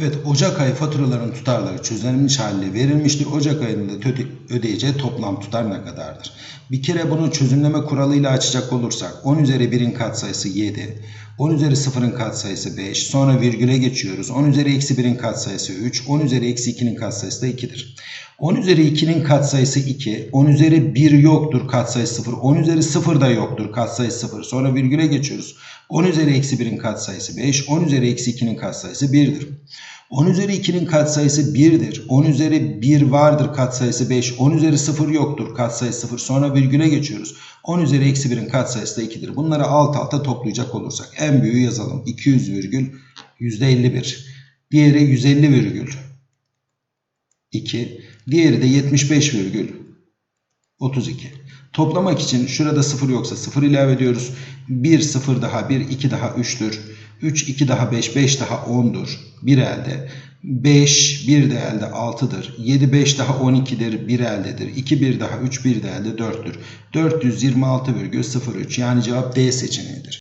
Evet Ocak ayı faturaların tutarları çözülmüş haliyle verilmiştir. Ocak ayında öde- ödeyeceği toplam tutar ne kadardır? Bir kere bunu çözümleme kuralıyla açacak olursak 10 üzeri 1'in katsayısı 7, 10 üzeri 0'ın katsayısı 5, sonra virgüle geçiyoruz. 10 üzeri eksi 1'in katsayısı 3, 10 üzeri eksi 2'nin katsayısı da 2'dir. 10 üzeri 2'nin katsayısı 2, 10 üzeri 1 yoktur katsayısı 0, 10 üzeri 0 da yoktur katsayısı 0. Sonra virgüle geçiyoruz. 10 üzeri eksi 1'in katsayısı 5, 10 üzeri eksi 2'nin katsayısı 1'dir. 10 üzeri 2'nin katsayısı 1'dir. 10 üzeri 1 vardır katsayısı 5. 10 üzeri 0 yoktur katsayısı 0. Sonra virgüle geçiyoruz. 10 üzeri eksi 1'in katsayısı da 2'dir. Bunları alt alta toplayacak olursak en büyüğü yazalım. 200 virgül %51. Diğeri 150 virgül 2. Diğeri de 75 virgül 32. Toplamak için şurada 0 yoksa 0 ilave ediyoruz. 1 0 daha 1 2 daha 3'tür. 3 2 daha 5 5 daha 10'dur. 1 elde. 5 1 de elde 6'dır. 7 5 daha 12'dir. 1 eldedir. 2 1 daha 3 1 de elde 4'tür. 426,03 yani cevap D seçeneğidir.